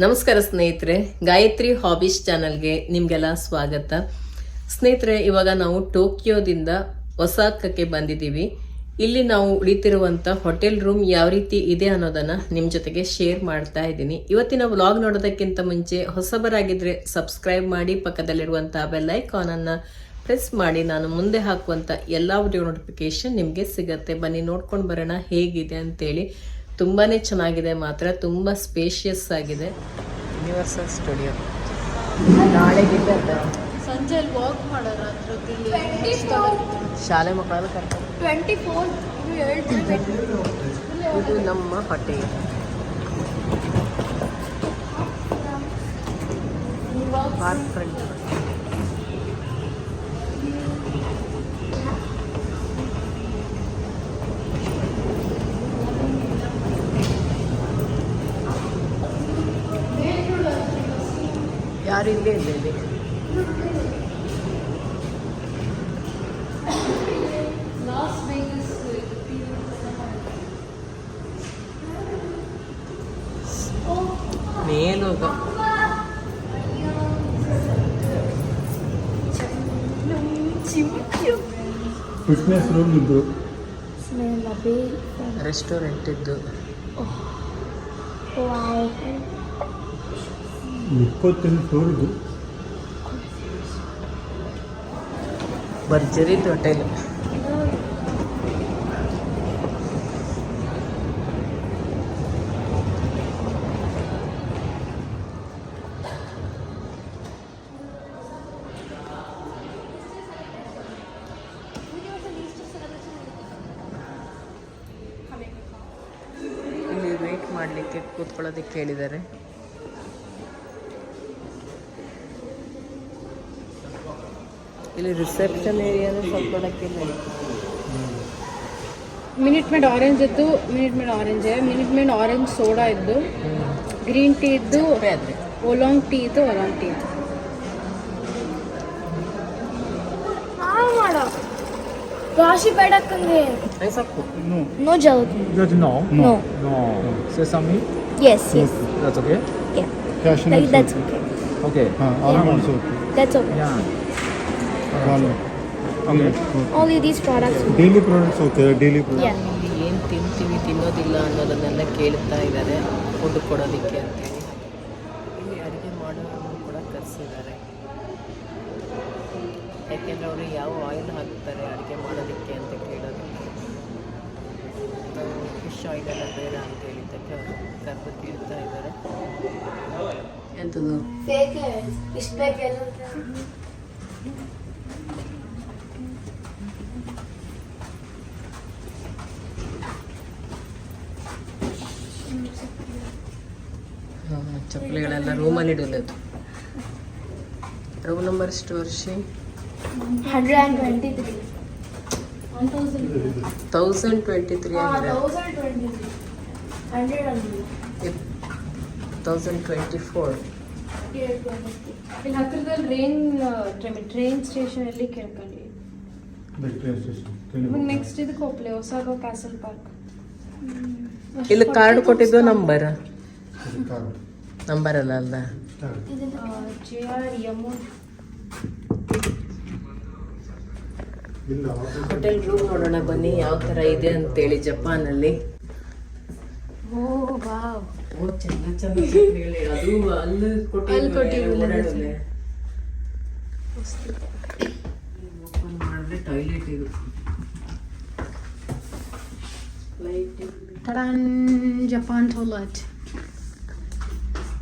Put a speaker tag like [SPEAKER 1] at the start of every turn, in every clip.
[SPEAKER 1] ನಮಸ್ಕಾರ ಸ್ನೇಹಿತರೆ, ಗಾಯತ್ರಿ ಹಾಬೀಸ್ ಚಾನಲ್ಗೆ ನಿಮಗೆಲ್ಲ ಸ್ವಾಗತ. ಸ್ನೇಹಿತರೆ, ಇವಾಗ ನಾವು ಟೋಕಿಯೋದಿಂದ ಒಸಾಕಕ್ಕೆ ಬಂದಿದ್ದೀವಿ. ಇಲ್ಲಿ ನಾವು ಉಳಿತಿರುವಂಥ ಹೋಟೆಲ್ ರೂಮ್ ಯಾವ ರೀತಿ ಇದೆ ಅನ್ನೋದನ್ನು ನಿಮ್ಮ ಜೊತೆಗೆ ಶೇರ್ ಮಾಡ್ತಾ ಇದ್ದೀನಿ. ಇವತ್ತಿನ ವ್ಲಾಗ್ ನೋಡೋದಕ್ಕಿಂತ ಮುಂಚೆ ಹೊಸಬರಾಗಿದ್ದರೆ ಸಬ್ಸ್ಕ್ರೈಬ್ ಮಾಡಿ ಪಕ್ಕದಲ್ಲಿರುವಂಥ ಬೆಲ್ ಐಕಾನ್ ಅನ್ನ ಪ್ರೆಸ್ ಮಾಡಿ, ನಾನು ಮುಂದೆ ಹಾಕುವಂಥ ಎಲ್ಲ ವಿಡಿಯೋ ನೋಟಿಫಿಕೇಶನ್ ನಿಮಗೆ ಸಿಗತ್ತೆ. ಬನ್ನಿ, ನೋಡ್ಕೊಂಡು ಬರೋಣ ಹೇಗಿದೆ ಅಂತೇಳಿ. ತುಂಬಾನೇ ಚೆನ್ನಾಗಿದೆ ಮಾತ್ರ ತುಂಬಾ ಸ್ಪೇಷಿಯಸ್ ಆಗಿದೆ. ಯೂನಿವರ್ಸಲ್ ಸ್ಟುಡಿಯೋ ನಾಳೆಗಿದೆ
[SPEAKER 2] ಸಂಜೆ ಅಲ್ಲಿ ವಾಕ್ ಮಾಡೋರು
[SPEAKER 1] ಶಾಲೆ ಮಕ್ಕಳು ಕರ್ಕೊಂಡು
[SPEAKER 2] ಟ್ವೆಂಟಿ ಫೋರ್ ಇದು
[SPEAKER 1] ನಮ್ಮ ಹೊಟ್ಟೆ. ಪಾರ್ಕ್ ಫ್ರಂಟ್ ಯಾರು ಇಲ್ಲೇ ಇಲ್ಲ ಇಲ್ಲಿ
[SPEAKER 2] ಲಾಸ್ ವೇಗಸ್
[SPEAKER 1] ಮೇಲೋಗ
[SPEAKER 3] ಫಿಟ್ನೆಸ್ ರೂಮ್ ಇದ್ದು
[SPEAKER 2] ಸ್ಮೆಲ್ ಅಬೇ
[SPEAKER 1] ರೆಸ್ಟೋರೆಂಟ್ ಇದ್ದು
[SPEAKER 2] ವಾವ್
[SPEAKER 3] ಇಪ್ಪತ್ತೆಂಟು
[SPEAKER 1] ಭರ್ಜರಿ ಹೋಟೆಲ್ ಇಲ್ಲಿ. ವೇಟ್ ಮಾಡಲಿಕ್ಕೆ ಕೂತ್ಕೊಳ್ಳೋದಕ್ಕೆ ಹೇಳಿದ್ದಾರೆ ಇಲ್ಲಿ ರಿಸೆಪ್ಷನ್ ಏರಿಯಾನು ಸ್ವಲ್ಪಡಕ್ಕಿಲ್ಲ
[SPEAKER 2] ಮಿನಿಟ್ ಮೇಡ್ ಆರೆಂಜ್ ಇದ್ದು Minute Maid orange Minute Maid orange soda ಇದ್ದು ಗ್ರೀನ್ ಟೀ ಇದ್ದು
[SPEAKER 1] ಆದರೆ
[SPEAKER 2] ಒಲಾಂಗ್ ಟೀ ಇದ್ದು ಒಲಾಂಗ್ ಟೀ ಇದ್ದು
[SPEAKER 4] ಮಾಡೋ ರಾಶಿ ಬೇಡಕ್ಕಂಗೆ
[SPEAKER 1] ಸಾಕು
[SPEAKER 3] no
[SPEAKER 4] no ಜೌತ್
[SPEAKER 5] Just no.
[SPEAKER 4] No.
[SPEAKER 5] No. Sesame.
[SPEAKER 4] Yes yes
[SPEAKER 5] That's okay.
[SPEAKER 3] Cash
[SPEAKER 4] that's okay
[SPEAKER 5] Okay.
[SPEAKER 3] ಹಾಂ almond soap
[SPEAKER 4] that's okay
[SPEAKER 5] Yeah. Okay.
[SPEAKER 4] Only these products
[SPEAKER 3] daily products okay daily products
[SPEAKER 4] yeah
[SPEAKER 1] ಏನು ತಿಂತೀವಿ ತಿನ್ನೋದಿಲ್ಲ ಅನ್ನೋದನ್ನೆಲ್ಲ ಕೇಳ್ತಾ ಇದ್ದಾರೆ ಫುಡ್ ಕೊಡೋದಕ್ಕೆ ಅಂತೇಳಿ. ಇಲ್ಲಿ ಅಡುಗೆ ಮಾಡೋರನ್ನು ಕೂಡ ಕರೆಸಿದ್ದಾರೆ. ಯಾಕೆಂದರೆ ಅವರು ಯಾವ ಆಯಿಲ್ ಹಾಕ್ತಾರೆ ಅಡುಗೆ ಮಾಡೋದಕ್ಕೆ ಅಂತ ಕೇಳೋದಕ್ಕೆ ಫಿಶ್ ಆಯಿಲ್ ಎಲ್ಲ ಬೇಡ ಅಂತ ಹೇಳಿದ್ದಕ್ಕೆ ಅವರು ಕರೆದು ಕೇಳ್ತಾ ಇದ್ದಾರೆ. ಎಂಥದ್ದು ಚಪ್ಪಲಿಗಳೆಲ್ಲ ರೂಮಲ್ಲಿ ಇಡೋದು ರೂಮ್ ನಂಬರ್ ಎಷ್ಟು ವರ್ಷ?
[SPEAKER 4] Hundred and twenty three
[SPEAKER 1] thousand twenty three ಅಂದರೆ
[SPEAKER 4] thousand twenty three
[SPEAKER 1] hundred twenty four
[SPEAKER 2] ಇಲ್ಲಿ ಹತ್ರದಲ್ಲಿ ಟ್ರೈನ್ ಟ್ರೈನ್ ಸ್ಟೇಷನ್ ಅಲ್ಲಿ ಕೇಳ್ಕೊಳ್ಳಿ
[SPEAKER 3] ಟ್ರೈನ್ ಸ್ಟೇಷನ್
[SPEAKER 2] ನೆಕ್ಸ್ಟ್ ಇದು ಕೊಪ್ಪಳೆ ಹೊಸಗೋ ಕ್ಯಾಸಲ್ ಪಾರ್ಕ್
[SPEAKER 1] ಇಲ್ಲಿ ಕಾರ್ಡ್ ಕೊಟ್ಟಿದ್ದು ನಂಬರ್ ನಂಬರ್ ಅಲ್ಲ ಅಲ್ಲ ಹೋಟೆಲ್ ರೂಮ್ ನೋಡೋಣ ಬನ್ನಿ ಯಾವ ತರ ಇದೆ ಅಂತೇಳಿ ಜಪಾನಲ್ಲಿ.
[SPEAKER 2] ಓ ವಾವ್.
[SPEAKER 1] ಓ ಚೆಂದ ಚೆಂದ ಚಪ್ಪಲಿಗಳು. ಅದು ಅಲ್ಲಿ
[SPEAKER 2] ಅಲ್ಲಿ
[SPEAKER 1] ಓಪನ್ ಮಾಡಿದ್ರೆ ಟಾಯ್ಲೆಟ್ ಇದು. ಲೈಟ್
[SPEAKER 2] ಜಪಾನ್ ಟಾಯ್ಲೆಟ್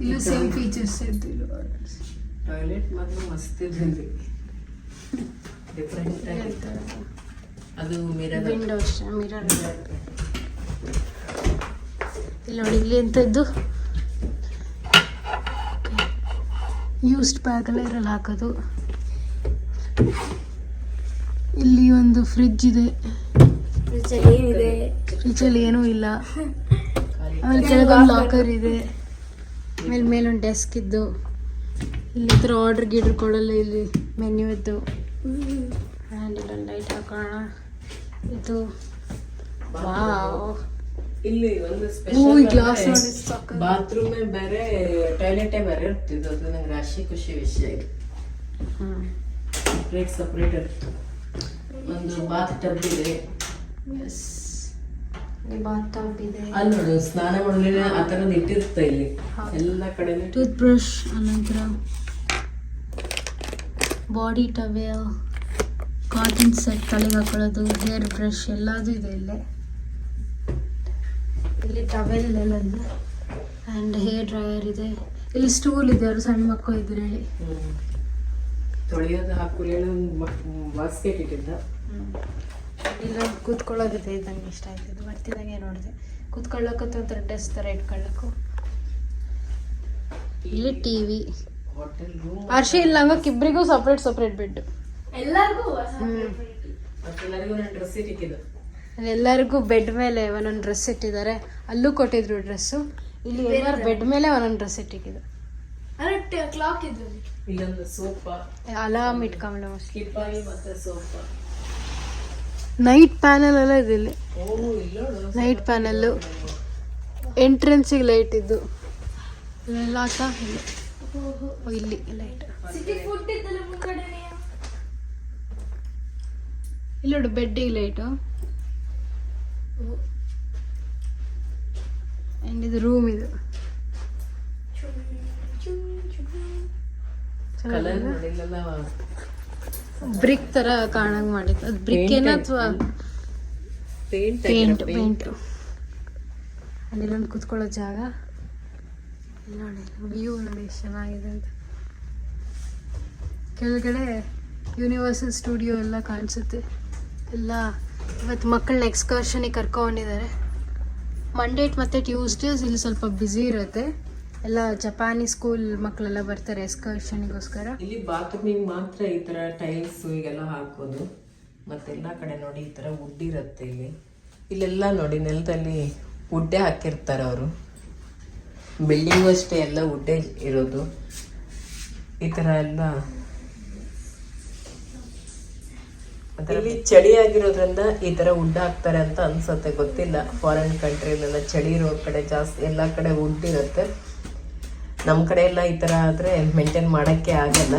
[SPEAKER 2] ಇಲ್ಲೂ ಸೇಮ್ ಫೀಚರ್ಸ್ ಇದ್ದು
[SPEAKER 1] ಟಾಯ್ಲೆಟ್ ಮಾತ್ರ ಮಸ್ತ್ ಇದೆ ಇಲ್ಲಿ ಡಿಫ್ರೆಂಟ್ ಅದು ಮಿರರ್
[SPEAKER 2] ವಿಂಡೋ ಅಷ್ಟೇ ಮಿರರ್ ಇಲ್ಲಿ ನೋಡಿ ಇಲ್ಲಿ ಎಂಥದ್ದು ಯೂಸ್ಡ್ ಬ್ಯಾಗಲ್ಲ ಇರಲ್ಲ ಹಾಕೋದು. ಇಲ್ಲಿ ಒಂದು ಫ್ರಿಡ್ಜ್ ಇದೆ.
[SPEAKER 4] ಏನಿದೆ?
[SPEAKER 2] ಫ್ರಿಡ್ಜಲ್ಲಿ ಏನೂ ಇಲ್ಲ. ಆಮೇಲೆ ಕೆಳಗೊಂದು ಲಾಕರ್ ಇದೆ. ಆಮೇಲೆ ಮೇಲೊಂದು ಡೆಸ್ಕ್ ಇದ್ದು ಇಲ್ಲಿ ಹತ್ರ ಆರ್ಡರ್ ಗೀಡ್ರ್ ಕೊಡಲ್ಲ ಇಲ್ಲಿ ಮೆನ್ಯೂ ಇದ್ದು. ಇಲ್ಲೊಂದು ಲೈಟ್ ಹಾಕೋಣ. ಇದು
[SPEAKER 1] ಇಲ್ಲಿ ಒಂದು ಸ್ಪೆಷಲ್ ಗ್ಲಾಸ್ ಬಾತ್ರೂಮ್ ಬೇರೆ ಟಾಯ್ಲೆಟೇ ಬೇರೆ ಇರ್ತಿದ್ದು ಅದು ನಂಗೆ ರಾಶಿ ಖುಷಿ ವಿಷಯ ಇದು. ಸಪ್ರೇಟ್ ಸಪ್ರೇಟ್ ಇರುತ್ತೆ ಒಂದು ಬಾತ್ ಟಬ್ ಇದೆ.
[SPEAKER 2] ಎಸ್
[SPEAKER 1] ಅಲ್ಲಿ ನೋಡು ಸ್ನಾನ ಮಾಡಲಿಲ್ಲ ಆ ಥರದ್ದು ಇಟ್ಟಿರುತ್ತೆ ಇಲ್ಲಿ. ಎಲ್ಲ ಕಡೆ
[SPEAKER 2] ಟೂತ್ ಬ್ರಷ್ ಅನಂತರ ಬಾಡಿ ಟವೆಲ್ ಕಾಟನ್ ಸೆಟ್ ತಲೆಗೆ ಹಾಕೊಳ್ಳೋದು ಹೇರ್ ಬ್ರಷ್ ಎಲ್ಲದೂ ಇದೆ ಇಲ್ಲೇ. ಇಲ್ಲಿ ಟವೆಲ್ ಎಲ್ಲ ಇದೆ ಆ್ಯಂಡ್ ಹೇರ್ ಡ್ರೈಯರ್ ಇದೆ. ಇಲ್ಲಿ ಸ್ಟೂಲ್ ಇದೆ ಅವರು ಸಣ್ಣ ಮಕ್ಕಳು ಇದ್ರು ಹೇಳಿ.
[SPEAKER 1] ತೊಳೆಯೋದು ಒಂದು ಬಾಸ್ಕೆಟ್ ಇಟ್ಟಿದ್ದ.
[SPEAKER 2] ಇಲ್ಲ ಕೂತ್ಕೊಳ್ಳೋದಿದೆ ಇದು ನಂಗೆ ಇಷ್ಟ ಆಯ್ತು ಬರ್ತಿದ್ದಂಗೆ ನೋಡಿದೆ. ಕೂತ್ಕೊಳ್ಳೋಕತ್ತು ಒಂಥರ ಡ್ರೆಸ್ ಥರ ಇಟ್ಕೊಳ್ಳೋಕ್ಕೂ ಇಲ್ಲಿ ಟಿ ವಿ.
[SPEAKER 1] ಅರ್ಶಿ
[SPEAKER 2] ಹರ್ಷಿ ಇಲ್ಲ ಹಂಗಕ್ಕೆ ಇಬ್ಬರಿಗೂ ಸಪ್ರೇಟ್ ಸಪ್ರೇಟ್ ಬೆಡ್
[SPEAKER 4] ಎಲ್ಲರಿಗೂ
[SPEAKER 2] ಬೆಡ್ ಮೇಲೆ ಒಂದೊಂದು ಡ್ರೆಸ್ ಇಟ್ಟಿದ್ದಾರೆ. ಅಲ್ಲೂ ಕೊಟ್ಟಿದ್ರು ಡ್ರೆಸ್ಸು ಇಲ್ಲಿ ಎಲ್ಲರೂ ಬೆಡ್ ಮೇಲೆ ಒಂದೊಂದು ಡ್ರೆಸ್ ಇಟ್ಟಿದ್ದು
[SPEAKER 4] ಕ್ಲಾಕ್ ಇದ್ದು
[SPEAKER 1] ಇಲ್ಲೊಂದು ಸೋಫಾ
[SPEAKER 2] ಅಲಾಮ್
[SPEAKER 1] ಮತ್ತೆ ಸೋಫಾ
[SPEAKER 2] ನೈಟ್ ಪ್ಯಾನಲ್ ಎಲ್ಲ ಇದೆ ಇಲ್ಲಿ
[SPEAKER 1] ಓ ಇಲ್ಲೋಡು
[SPEAKER 2] ನೈಟ್ ಪ್ಯಾನಲ್ಲು ಎಂಟ್ರೆನ್ಸಿಗೆ ಲೈಟ್ ಇದ್ದು ಇಲ್ಲೆಲ್ಲ ಆತ ಇಲ್ಲಿ ಓ, ಇಲ್ಲಿ ಲೈಟ್
[SPEAKER 4] ಸಿಟಿ ಫುಡ್ ಇದ್ದಲ್ಲ ಮುಂದ್ಗಡೆನೆ
[SPEAKER 2] ಇಲ್ಲಿ ನೋಡು ಬೆಡ್ಡಿಗೆ ಲೈಟು ಆ್ಯಂಡ್ ಇದು ರೂಮ್ ಇದು
[SPEAKER 1] ಕಲರ್ ನೋಡಿಲ್ಲ
[SPEAKER 2] ಬ್ರಿಕ್ ತರ ಕಾಣಂಗ್ ಮಾಡಿದ್ದು ಅದು ಬ್ರಿಕ್ ಏನ ಅಥವಾ
[SPEAKER 1] ಪೇಂಟ್
[SPEAKER 2] ಪೇಂಟ್ ಪೇಂಟ್. ಅಲ್ಲಿಲ್ಲೊಂದು ಕುತ್ಕೊಳ್ಳೋ ಜಾಗ. ನೋಡಿ ವ್ಯೂ ನೋಡಿ ಎಷ್ಟು ಚೆನ್ನಾಗಿದೆ ಅಂತ. ಕೆಳಗಡೆ ಯೂನಿವರ್ಸಲ್ ಸ್ಟುಡಿಯೋ ಎಲ್ಲ ಕಾಣಿಸುತ್ತೆ. ಎಲ್ಲ ಇವತ್ತು ಮಕ್ಕಳನ್ನ ಎಕ್ಸ್ಕರ್ಷನಿಗೆ ಕರ್ಕೊಂಡಿದ್ದಾರೆ ಮಂಡೇಟ್ ಮತ್ತು ಟ್ಯೂಸ್ಡೇಸ್ ಇಲ್ಲಿ ಸ್ವಲ್ಪ ಬ್ಯುಸಿ ಇರುತ್ತೆ. ಎಲ್ಲ ಜಪಾನಿ ಸ್ಕೂಲ್ ಮಕ್ಕಳೆಲ್ಲ ಬರ್ತಾರೆ ಎಕ್ಸ್ಕರ್ಷನ್ಗೋಸ್ಕರ
[SPEAKER 1] ಇಲ್ಲಿ ಬಾತ್ರೂಮಿಗೆ ಮಾತ್ರ ಈ ತರ ಟೈಲ್ಸ್ ಈಗೆಲ್ಲ ಹಾಕೋದು. ಮತ್ತೆಲ್ಲ ಕಡೆ ನೋಡಿ ಈ ತರ ವುಡ್ ಇರುತ್ತೆ ಇಲ್ಲಿ. ಇಲ್ಲೆಲ್ಲ ನೋಡಿ ನೆಲದಲ್ಲಿ ಉಡ್ಡೆ ಹಾಕಿರ್ತಾರೆ ಅವರು. ಬಿಲ್ಡಿಂಗು ಅಷ್ಟೇ ಎಲ್ಲ ವುಡ್ಡೇ ಇರೋದು. ಈ ತರ ಎಲ್ಲ ಇಲ್ಲಿ ಚಳಿ ಆಗಿರೋದ್ರಿಂದ ಈ ತರ ವುಡ್ ಹಾಕ್ತಾರೆ ಅಂತ ಅನ್ಸುತ್ತೆ ಗೊತ್ತಿಲ್ಲ. ಫಾರಿನ್ ಕಂಟ್ರಿಲೆಲ್ಲ ಚಳಿ ಇರೋ ಕಡೆ ಜಾಸ್ತಿ ಎಲ್ಲ ಕಡೆ ವುಡ್ ಇರುತ್ತೆ. ನಮ್ಮ ಕಡೆ ಎಲ್ಲ ಈ ಥರ ಆದರೆ ಮೇಂಟೈನ್ ಮಾಡೋಕ್ಕೆ ಆಗಲ್ಲ.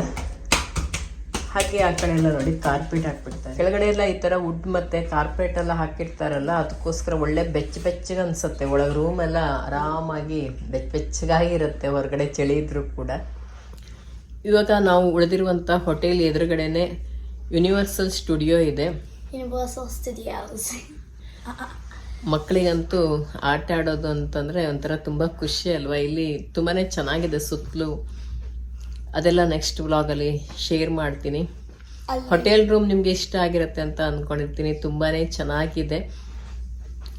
[SPEAKER 1] ಹಾಗೆ ಆ ಕಡೆ ಎಲ್ಲ ನೋಡಿ ಕಾರ್ಪೆಟ್ ಹಾಕ್ಬಿಡ್ತಾರೆ. ಕೆಳಗಡೆ ಎಲ್ಲ ಈ ಥರ ವುಡ್ ಮತ್ತು ಕಾರ್ಪೆಟ್ ಎಲ್ಲ ಹಾಕಿರ್ತಾರಲ್ಲ, ಅದಕ್ಕೋಸ್ಕರ ಒಳ್ಳೆ ಬೆಚ್ಚ ಬೆಚ್ಚಗೆ ಅನಿಸುತ್ತೆ. ಒಳಗೆ ರೂಮ್ ಎಲ್ಲ ಆರಾಮಾಗಿ ಬೆಚ್ಚ ಬೆಚ್ಚಗಾಗಿ ಇರುತ್ತೆ, ಹೊರಗಡೆ ಚಳಿ ಇದ್ರೂ ಕೂಡ. ಇವಾಗ ನಾವು ಉಳಿದಿರುವಂಥ ಹೋಟೆಲ್ ಎದುರುಗಡೆನೆ ಯೂನಿವರ್ಸಲ್ ಸ್ಟುಡಿಯೋ ಇದೆ.
[SPEAKER 4] ಯೂನಿವರ್ಸಲ್ ಸ್ಟುಡಿಯೋಸ್
[SPEAKER 1] ಮಕ್ಕಳಿಗಂತೂ ಆಟ ಆಡೋದು ಅಂತಂದ್ರೆ ಒಂಥರ ತುಂಬಾ ಖುಷಿ ಅಲ್ವಾ? ಇಲ್ಲಿ ತುಂಬಾನೇ ಚೆನ್ನಾಗಿದೆ ಸುತ್ತಲೂ. ಅದೆಲ್ಲ ನೆಕ್ಸ್ಟ್ ವ್ಲಾಗಲ್ಲಿ ಶೇರ್ ಮಾಡ್ತೀನಿ. ಹೋಟೆಲ್ ರೂಮ್ ನಿಮಗೆ ಇಷ್ಟ ಆಗಿರುತ್ತೆ ಅಂತ ಅನ್ಕೊಂಡಿರ್ತೀನಿ. ತುಂಬಾನೇ ಚೆನ್ನಾಗಿದೆ.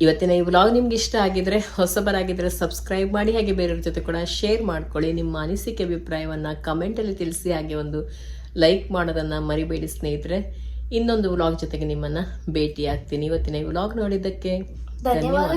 [SPEAKER 1] ಇವತ್ತಿನ ಈ ವ್ಲಾಗ್ ನಿಮ್ಗೆ ಇಷ್ಟ ಆಗಿದ್ರೆ ಹೊಸಬರಾಗಿದ್ರೆ ಸಬ್ಸ್ಕ್ರೈಬ್ ಮಾಡಿ ಹಾಗೆ ಬೇರೆಯವ್ರ ಜೊತೆ ಕೂಡ ಶೇರ್ ಮಾಡ್ಕೊಳ್ಳಿ. ನಿಮ್ಮ ಅನಿಸಿಕೆ ಅಭಿಪ್ರಾಯವನ್ನು ಕಮೆಂಟಲ್ಲಿ ತಿಳಿಸಿ ಹಾಗೆ ಒಂದು ಲೈಕ್ ಮಾಡೋದನ್ನ ಮರಿಬೇಡಿ ಸ್ನೇಹಿತರೆ. ಇನ್ನೊಂದು ವ್ಲಾಗ್ ಜೊತೆಗೆ ನಿಮ್ಮನ್ನ ಭೇಟಿ ಆಗ್ತೀನಿ ಇವತ್ತಿನ ಈ ವ್ಲಾಗ್ ನೋಡಿದ್ದಕ್ಕೆ
[SPEAKER 4] धन्यवाद